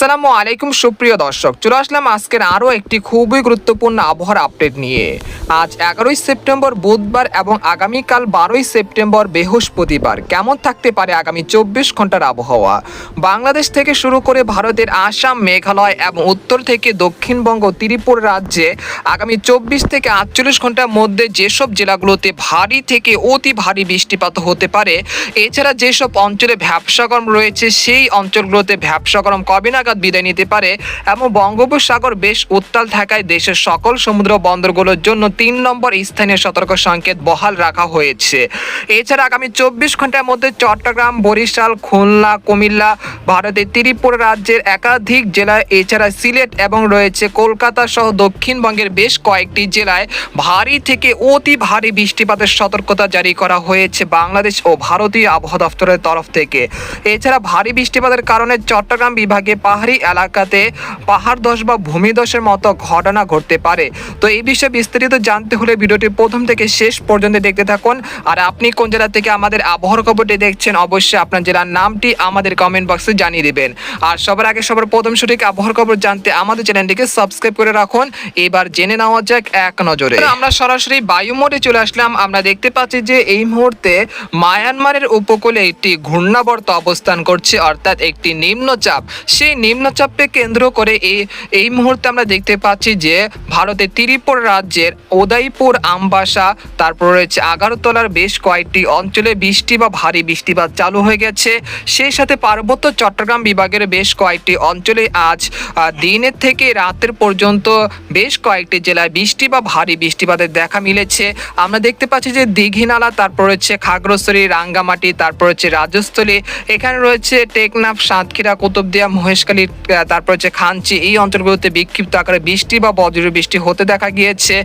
আসসালামু আলাইকুম, সুপ্রিয় দর্শক। চলে আসলাম আজকের আরও একটি খুবই গুরুত্বপূর্ণ আবহাওয়ার আপডেট নিয়ে। আজ এগারোই সেপ্টেম্বর বুধবার এবং আগামীকাল বারোই সেপ্টেম্বর বৃহস্পতিবার। কেমন থাকতে পারে আগামী চব্বিশ ঘণ্টার আবহাওয়া? বাংলাদেশ থেকে শুরু করে ভারতের আসাম, মেঘালয় এবং উত্তর থেকে দক্ষিণবঙ্গ, ত্রিপুর রাজ্যে আগামী চব্বিশ থেকে আটচল্লিশ ঘণ্টার মধ্যে যেসব জেলাগুলোতে ভারী থেকে অতি ভারী বৃষ্টিপাত হতে পারে, এছাড়া যেসব অঞ্চলে ভ্যাবসা গরম রয়েছে, সেই অঞ্চলগুলোতে ভ্যাবসা গরম কবে নাগাদ বিদায় নিতে পারে। এবং বঙ্গোপসাগর বেশ উত্তাল থাকায় দেশের সকল সমুদ্র বন্দরগুলোর জন্য তিন নম্বর স্থানীয় সতর্ক সংকেত বহাল রাখা হয়েছে। এছাড়া আগামী চব্বিশ ঘণ্টার মধ্যে চট্টগ্রাম, বরিশাল, খুলনা, কুমিল্লা, ভারতের ত্রিপুরা রাজ্যের একাধিক জেলায়, এছাড়া সিলেট এবং রয়েছে কলকাতা সহ দক্ষিণবঙ্গের বেশ কয়েকটি জেলায় ভারী থেকে অতি ভারী বৃষ্টিপাতের সতর্কতা জারি করা হয়েছে বাংলাদেশ ও ভারতীয় আবহাওয়া দফতরের তরফ থেকে। এছাড়া ভারী বৃষ্টিপাতের কারণে চট্টগ্রাম বিভাগে পাহাড়ি এলাকাতে পাহাড় ধস বা ভূমিধসের মতো ঘটনা ঘটতে পারে। তো এই বিষয়ে বিস্তারিত জানতে হলে ভিডিওটি প্রথম থেকে শেষ পর্যন্ত দেখতে থাকুন। আর আপনি কোন জেলা থেকে আমাদের আবহাওয়ার খবরটি দেখছেন, অবশ্যই আপনার জেলার নামটি আমাদের কমেন্ট বক্সে জানিয়ে দিবেন। আর সবার আগে সবার প্রথম সঠিক আবহাওয়ার খবর জানতে আমাদের চ্যানেলটিকে সাবস্ক্রাইব করে রাখুন। এবার জেনে নেওয়া যাক এক নজরে। আমরা সরাসরি বায়ু মোডে চলে আসলাম। আমরা দেখতে পাচ্ছি যে এই মুহূর্তে মায়ানমারের উপকূলে একটি ঘূর্ণাবর্ত অবস্থান করছে, অর্থাৎ একটি নিম্নচাপ। সেই নিম্নচাপকে কেন্দ্র করে এই এই মুহূর্তে আমরা দেখতে পাচ্ছি যে ভারতের ত্রিপুরা রাজ্যের উদয়পুর আমবাসা, তারপর রয়েছে আগারতলার বেশ কয়েকটি অঞ্চলে বৃষ্টি বা ভারী বৃষ্টিপাত চালু হয়ে গেছে। সেই সাথে পার্বত্য চট্টগ্রাম বিভাগের বেশ কয়েকটি অঞ্চলে আজ দিনের থেকে রাতের পর্যন্ত বেশ কয়েকটি জেলায় বৃষ্টি বা ভারী বৃষ্টিপাতের দেখা মিলেছে। আমরা দেখতে পাচ্ছি যে দীঘিনালা, তারপর রয়েছে খাগড়াছড়ি, রাঙ্গামাটি, তারপর হচ্ছে রাজস্থলী, এখানে রয়েছে টেকনাফ, সাতক্ষীরা, কুতুবদিয়া, মহেশখালী আহ, তারপর হচ্ছে খাঞ্চি এই অঞ্চলগুলোতে বিক্ষিপ্ত আকারে বৃষ্টি বা বজ্র বৃষ্টি হতে দেখা গিয়েছে।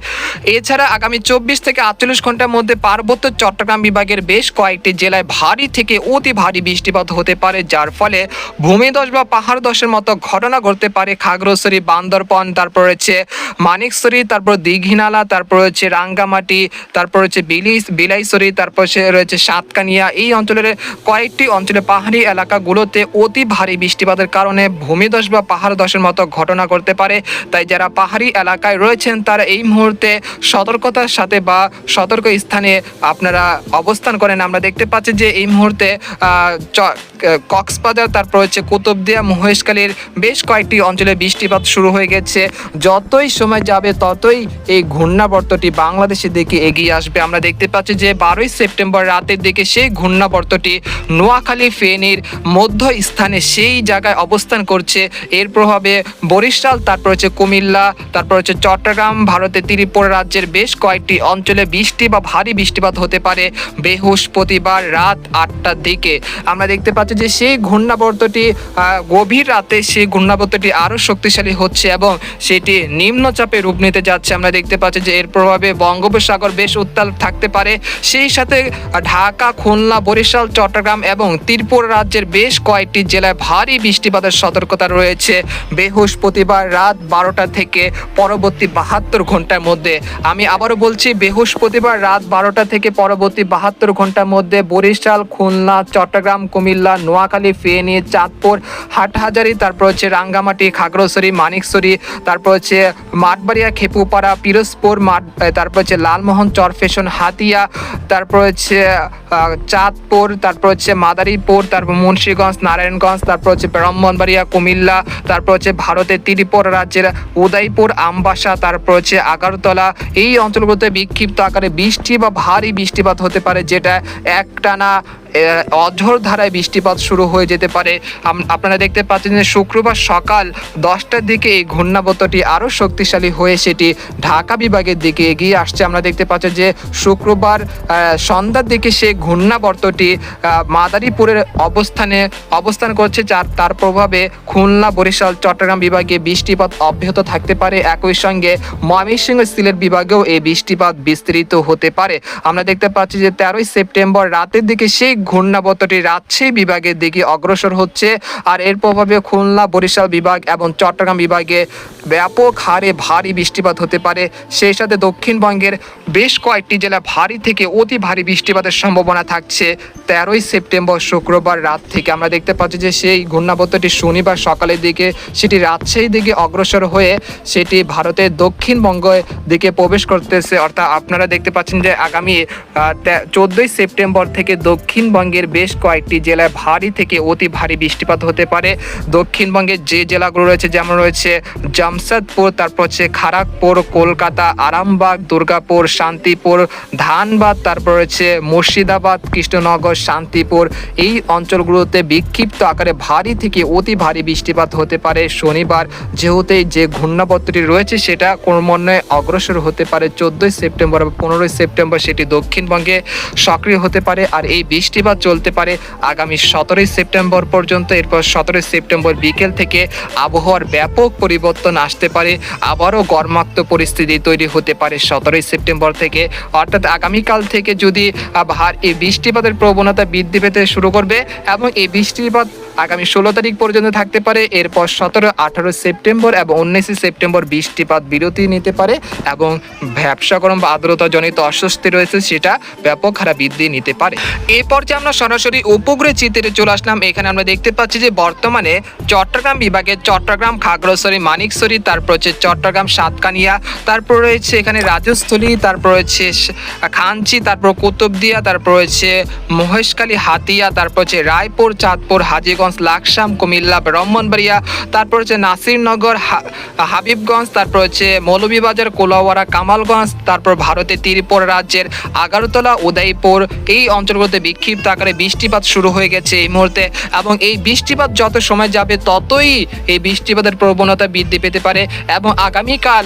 এছাড়া আগামী চব্বিশ থেকে আটচল্লিশ ঘণ্টার মধ্যে পার্বত্য চট্টগ্রাম বিভাগের বেশ কয়েকটি জেলায় ভারী থেকে অতি ভারী বৃষ্টিপাত হতে পারে যার ফলে ভূমিধস বা পাহাড় ধসের মতো ঘটনা ঘটতে পারে খাগড়াছড়ি বান্দরপন তারপর রয়েছে মানিকছড়ি তারপর দীঘিনালা তারপর রয়েছে রাঙ্গামাটি তারপর হচ্ছে বিলিস বিলাইছড়ি তারপর রয়েছে সাতকানিয়া। এই অঞ্চলের কয়েকটি অঞ্চলে পাহাড়ি এলাকাগুলোতে অতি ভারী বৃষ্টিপাতের কারণে ভূমিধস বা পাহাড় ধসের মতো ঘটনা করতে পারে। তাই যারা পাহাড়ি এলাকায় রয়েছেন, তারা এই মুহূর্তে সতর্কতার সাথে বা সতর্ক স্থানে আপনারা অবস্থান করেন। আমরা দেখতে পাচ্ছি যে এই মুহূর্তে কক্সবাজার, তারপর হচ্ছে কুতুবদিয়া, মহেশখালীর বেশ কয়েকটি অঞ্চলে বৃষ্টিপাত শুরু হয়ে গেছে। যতই সময় যাবে, ততই এই ঘূর্ণাবর্তটি বাংলাদেশের দিকে এগিয়ে আসবে। আমরা দেখতে পাচ্ছি যে বারোই সেপ্টেম্বর রাতের দিকে সেই ঘূর্ণাবর্তটি নোয়াখালী, ফেনীর মধ্য স্থানে সেই জায়গায় অবস্থান করছে। এর প্রভাবে বরিশাল, তারপর হচ্ছে কুমিল্লা, তারপর হচ্ছে চট্টগ্রাম ভারতের ত্রিপুরা রাজ্যের বেশ কয়েকটি অঞ্চলে বৃষ্টি বা ভারী বৃষ্টিপাত হতে পারে। বৃহস্পতিবার রাত আটটার দিকে। আমরা দেখতে পাচ্ছি যে সেই ঘূর্ণাবর্তটি গভীর রাতে সেই ঘূর্ণাবর্তটি আরও শক্তিশালী হচ্ছে এবং সেটি নিম্নচাপে রূপ নিতে যাচ্ছে। আমরা দেখতে পাচ্ছি যে এর প্রভাবে বঙ্গোপসাগর বেশ উত্তাল থাকতে পারে। সেই সাথে ঢাকা, খুলনা, বরিশাল, চট্টগ্রাম এবং ত্রিপুরা রাজ্যের বেশ কয়েকটি জেলায় ভারী বৃষ্টিপাতের সতর্কতা রয়েছে। বৃহস্পতিবার রাত বারোটা থেকে পরবর্তী বাহাত্তর ঘণ্টার মধ্যে। আমি আবারও বলছি, বৃহস্পতিবার রাত বারোটা থেকে পরবর্তী বাহাত্তর ঘণ্টার মধ্যে বরিশাল, খুলনা, চট্টগ্রাম, কুমিল্লা, নোয়াখালী, ফেনী, চাঁদপুর, হাটহাজারি, তারপর হচ্ছে রাঙ্গামাটি, খাগড়াছড়ি মানিকছড়ি তারপর হচ্ছে মাঠবাড়িয়া, খেপুপাড়া, পিরোজপুর, মাঠ তারপর হচ্ছে লালমোহন, চরফেশন, হাতিয়া, তারপর হচ্ছে চাঁদপুর, তারপর হচ্ছে মাদারীপুর, তারপর মুন্সীগঞ্জ, নারায়ণগঞ্জ, তারপর হচ্ছে ব্রাহ্মণবাড়িয়া কুমিল্লা, তারপর হচ্ছে ভারতের ত্রিপুরা রাজ্যের উদয়পুর, আমবাসা, তারপর হচ্ছে আগারতলা। এই অঞ্চলগুলোতে বিক্ষিপ্ত আকারে বৃষ্টি বা ভারী বৃষ্টিপাত হতে পারে, যেটা একটানা অঝোর ধারায় বৃষ্টিপাত শুরু হয়ে যেতে পারে। আপনারা দেখতে পাচ্ছেন যে শুক্রবার সকাল দশটার দিকে এই ঘূর্ণাবর্তটি আরও শক্তিশালী হয়ে সেটি ঢাকা বিভাগের দিকে এগিয়ে আসছে। আমরা দেখতে পাচ্ছি যে শুক্রবার সন্ধ্যার দিকে সেই ঘূর্ণাবর্তটি মাদারীপুরের অবস্থানে অবস্থান করছে, যার, তার প্রভাবে খুলনা, বরিশাল, চট্টগ্রাম বিভাগে বৃষ্টিপাত অব্যাহত থাকতে পারে। একই সঙ্গে ময়মনসিংহ সিলেট বিভাগেও এই বৃষ্টিপাত বিস্তৃত হতে পারে। আমরা দেখতে পাচ্ছি যে তেরোই সেপ্টেম্বর রাতের দিকে সেই ঘূর্ণাবর্তটি রাজশাহী বিভাগের দিকে অগ্রসর হচ্ছে, আর এর প্রভাবে খুলনা, বরিশাল বিভাগ এবং চট্টগ্রাম বিভাগে ব্যাপক হারে ভারী বৃষ্টিপাত হতে পারে। সেই সাথে দক্ষিণবঙ্গের বেশ কয়েকটি জেলা ভারী থেকে অতি ভারী বৃষ্টিপাতের সম্ভাবনা থাকছে। তেরোই সেপ্টেম্বর শুক্রবার রাত থেকে আমরা দেখতে পাচ্ছি যে সেই ঘূর্ণাবর্তটি শনিবার সকালের দিকে সেটি রাজশাহী দিকে অগ্রসর হয়ে সেটি ভারতের দক্ষিণবঙ্গের দিকে প্রবেশ করতেছে। অর্থাৎ আপনারা দেখতে পাচ্ছেন যে আগামী চোদ্দোই সেপ্টেম্বর থেকে দক্ষিণবঙ্গের বেশ কয়েকটি জেলায় ভারী থেকে অতি ভারী বৃষ্টিপাত হতে পারে। দক্ষিণবঙ্গের যে জেলাগুলো রয়েছে, যেমন রয়েছে জামশেদপুর, তারপর হচ্ছে খড়গপুর কলকাতা, আরামবাগ, দুর্গাপুর, শান্তিপুর, ধানবাদ, তারপর রয়েছে মুর্শিদাবাদ, কৃষ্ণনগর, শান্তিপুর। এই অঞ্চলগুলোতে বিক্ষিপ্ত আকারে ভারী থেকে অতি ভারী বৃষ্টিপাত হতে পারে। শনিবার যেহেতু যে ঘূর্ণাবর্তটি রয়েছে, সেটা ক্রমান্বয়ে অগ্রসর হতে পারে। চোদ্দোই সেপ্টেম্বর বা পনেরোই সেপ্টেম্বর সেটি দক্ষিণবঙ্গে সক্রিয় হতে পারে। আর এই বৃষ্টিপাত চলতে পারে। আগামী সতেরোই সেপ্টেম্বর পর্যন্ত এরপর সতেরোই সেপ্টেম্বর বিকেল থেকে আবহাওয়ার ব্যাপক পরিবর্তন আসতে পারে। আবারও গরমাক্ত পরিস্থিতি তৈরি হতে পারে সতেরোই সেপ্টেম্বর থেকে। অর্থাৎ আগামীকাল থেকে যদি ভার- এই বৃষ্টিপাতের প্রবণতা বৃদ্ধি পেতে শুরু করবে এবং এই বৃষ্টিপাত আগামী ষোলো তারিখ পর্যন্ত থাকতে পারে। এরপর সতেরো, আঠারো সেপ্টেম্বর এবং উনিশে সেপ্টেম্বর বৃষ্টিপাত বিরতি নিতে পারে এবং ব্যবসা গরম বা আর্দ্রতা জনিত অস্বস্তি রয়েছে সেটা ব্যাপক হারে বৃদ্ধি নিতে পারে। এই পর্যায়ে আমরা সরাসরি উপগ্রহ চিত্রে চলে আসলাম। এখানে আমরা দেখতে পাচ্ছি যে বর্তমানে চট্টগ্রাম বিভাগের চট্টগ্রাম, খাগড়াছড়ি, মানিকছড়ি, তারপর হচ্ছে চট্টগ্রাম, সাতকানিয়া, তারপর রয়েছে এখানে রাজস্থলী, তারপর রয়েছে খাঞ্চি, তারপর কুতুবদিয়া, তারপর রয়েছে মহেশখালী, হাতিয়া, তারপর হচ্ছে রায়পুর, চাঁদপুর, হাজীগঞ্জ লাকসাম, কুমিল্লা, ব্রাহ্মণবাড়িয়া, তারপর হচ্ছে নাসিরনগর হাবিবগঞ্জ, তারপর হচ্ছে মৌলভীবাজার কোলাওয়ারা কামালগঞ্জ, তারপর ভারতের ত্রিপুরা রাজ্যের আগারতলা উদয়পুর। এই অঞ্চলগুলোতে বিক্ষিপ্ত আকারে বৃষ্টিপাত শুরু হয়ে গেছে এই মুহূর্তে এবং এই বৃষ্টিপাত যত সময় যাবে, ততই এই বৃষ্টিপাতের প্রবণতা বৃদ্ধি পেতে পারে এবং আগামীকাল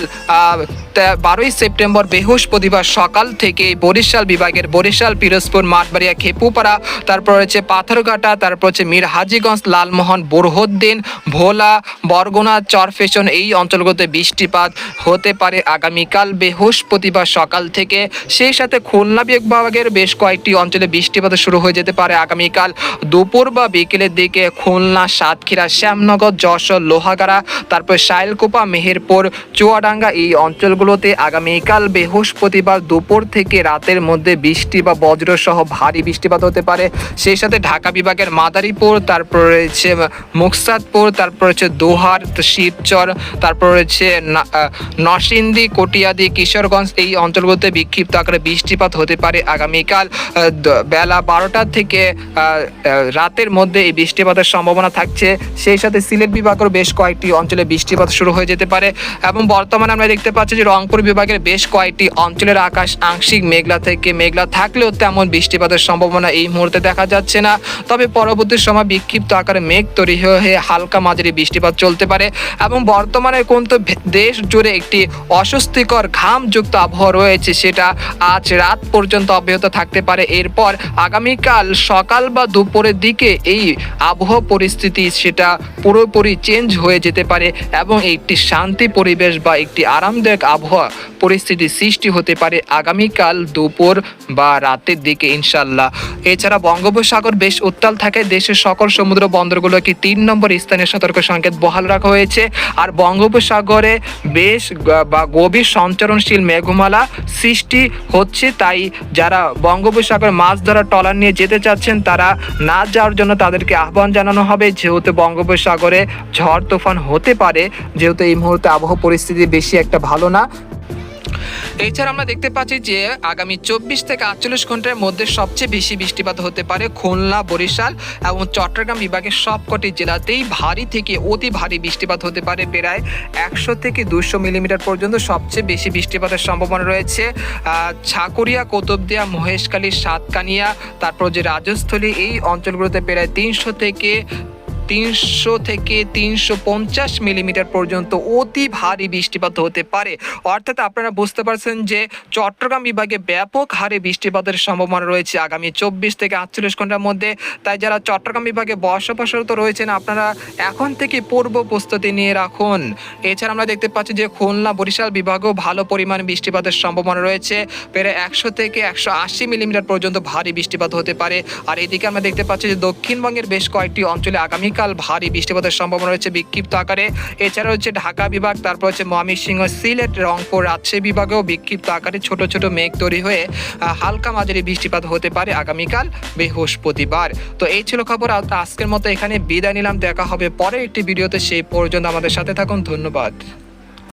বারোই সেপ্টেম্বর বৃহস্পতিবার সকাল থেকে বরিশাল বিভাগের বরিশাল, পিরোজপুর, মাঠবাড়িয়া, খেপুপাড়া, তারপর হচ্ছে পাথরঘাটা, তারপর হচ্ছে মীর হাজিগঞ্জ, লালমোহন, বোরহদ্দিন, ভোলা, বরগুনা, চরফেশন এই অঞ্চলগুলোতে বৃষ্টিপাত হতে পারে আগামীকাল বৃহস্পতিবার সকাল থেকে। সেই সাথে খুলনা বিভাগের বেশ কয়েকটি অঞ্চলে বৃষ্টিপাত শুরু হয়ে যেতে পারে আগামীকাল দুপুর বা বিকেলের দিকে। খুলনা, সাতক্ষীরা, শ্যামনগর, যশোর, লোহাগাড়া, তারপর শাইলকুপা, মেহেরপুর, চুয়াডাঙ্গা এই অঞ্চলগুলোতে আগামীকাল বৃহস্পতিবার দুপুর থেকে রাতের মধ্যে বৃষ্টি বা বজ্র সহ ভারী বৃষ্টিপাত হতে পারে। সেই সাথে ঢাকা বিভাগের মাদারীপুর, তারপর রয়েছে মুকসাদপুর, তারপর হচ্ছে দোহার, শিবচর, তারপর রয়েছে নরসিংদী, কটিয়াদি, কিশোরগঞ্জ এই অঞ্চলগুলোতে বিক্ষিপ্ত আকারে বৃষ্টিপাত হতে পারে আগামীকাল বেলা বারোটা থেকে রাতের মধ্যে এই বৃষ্টিপাতের সম্ভাবনা থাকছে। সেই সাথে সিলেট বিভাগের বেশ কয়েকটি অঞ্চলে বৃষ্টিপাত শুরু হয়ে যেতে পারে এবং বর্তমানে আমরা দেখতে পাচ্ছি যে রংপুর বিভাগের বেশ কয়েকটি অঞ্চলের আকাশ আংশিক মেঘলা থেকে মেঘলা থাকলেও তেমন বৃষ্টিপাতের সম্ভাবনা এই মুহূর্তে দেখা যাচ্ছে না। তবে পরবর্তী সময় বিক্ষিপ্ত আকারে মেঘ তৈরি হয়ে হালকা মাঝারি বৃষ্টিপাত চলতে পারে এবং বর্তমানে কোন তো দেশ জুড়ে একটি অস্বস্তিকর ঘামযুক্ত আবহাওয়া রয়েছে সেটা আজ রাত পর্যন্ত অব্যাহত থাকতে পারে। এরপর আগামীকাল সকাল বা দুপুরের দিকে এই আবহাওয়া পরিস্থিতি সেটা পুরোপুরি চেঞ্জ হয়ে যেতে পারে এবং একটি শান্তি পরিবেশ বা একটি আরামদায়ক আবহাওয়া পরিস্থিতি সৃষ্টি হতে পারে আগামীকাল দুপুর বা রাতের দিকে ইনশাল্লাহ এছাড়া বঙ্গোপসাগর বেশ উত্তাল থাকে। দেশের সকল সমুদ্র বন্দরগুলোকে তিন নম্বর স্থানে সতর্ক সংকেত বহাল রাখা হয়েছে। আর বঙ্গোপসাগরে বেশ বা গভীর সঞ্চরণশীল মেঘমালা সৃষ্টি হচ্ছে। তাই যারা বঙ্গোপসাগরে মাছ ধরা ট্রলার নিয়ে যেতে চাচ্ছেন, তারা না যাওয়ার জন্য তাদেরকে আহ্বান জানানো হবে। যেহেতু বঙ্গোপসাগরে ঝড় তুফান হতে পারে, যেহেতু এই মুহূর্তে আবহাওয়া পরিস্থিতি বেশি একটা ভালো না এছাড়া আমরা দেখতে পাচ্ছি যে আগামী চব্বিশ থেকে আটচল্লিশ ঘণ্টার মধ্যে সবচেয়ে বেশি বৃষ্টিপাত হতে পারে খুলনা, বরিশাল এবং চট্টগ্রাম বিভাগের সবকটি জেলাতেই ভারী থেকে অতি ভারী বৃষ্টিপাত হতে পারে। প্রায় একশো থেকে দুশো মিলিমিটার পর্যন্ত সবচেয়ে বেশি বৃষ্টিপাতের সম্ভাবনা রয়েছে। ছাকুরিয়া কোতবদিয়া, মহেশখালী, সাতকানিয়া, তারপর যে রাজস্থলী, এই অঞ্চলগুলোতে প্রায় তিনশো থেকে তিনশো থেকে তিনশো পঞ্চাশ মিলিমিটার পর্যন্ত অতি ভারী বৃষ্টিপাত হতে পারে। অর্থাৎ আপনারা বুঝতে পারছেন যে চট্টগ্রাম বিভাগে ব্যাপক হারে বৃষ্টিপাতের সম্ভাবনা রয়েছে আগামী চব্বিশ থেকে আটচল্লিশ ঘণ্টার মধ্যে। তাই যারা চট্টগ্রাম বিভাগে বসবাসরত রয়েছেন, আপনারা এখন থেকে পূর্ব প্রস্তুতি নিয়ে রাখুন। এছাড়া আমরা দেখতে পাচ্ছি যে খুলনা বরিশাল বিভাগেও ভালো পরিমাণ বৃষ্টিপাতের সম্ভাবনা রয়েছে। প্রায় একশো থেকে একশো আশি মিলিমিটার পর্যন্ত ভারী বৃষ্টিপাত হতে পারে। আর এদিকে আমরা দেখতে পাচ্ছি যে দক্ষিণবঙ্গের বেশ কয়েকটি অঞ্চলে আগামীকাল ভারী বৃষ্টিপাতের সম্ভাবনা রয়েছে বিক্ষিপ্ত আকারে। এছাড়া হচ্ছে ঢাকা বিভাগ, তারপর হচ্ছে ময়মনসিংহ, সিলেট, রংপুর রাজশাহী বিভাগেও বিক্ষিপ্ত আকারে ছোট ছোট মেঘ তৈরি হয়ে হালকা মাঝারি বৃষ্টিপাত হতে পারে আগামীকাল বৃহস্পতিবার। তো এই ছিল খবর আজকের মতো এখানে বিদায় নিলাম। দেখা হবে পরে একটি ভিডিওতে, সেই পর্যন্ত আমাদের সাথে থাকুন। ধন্যবাদ।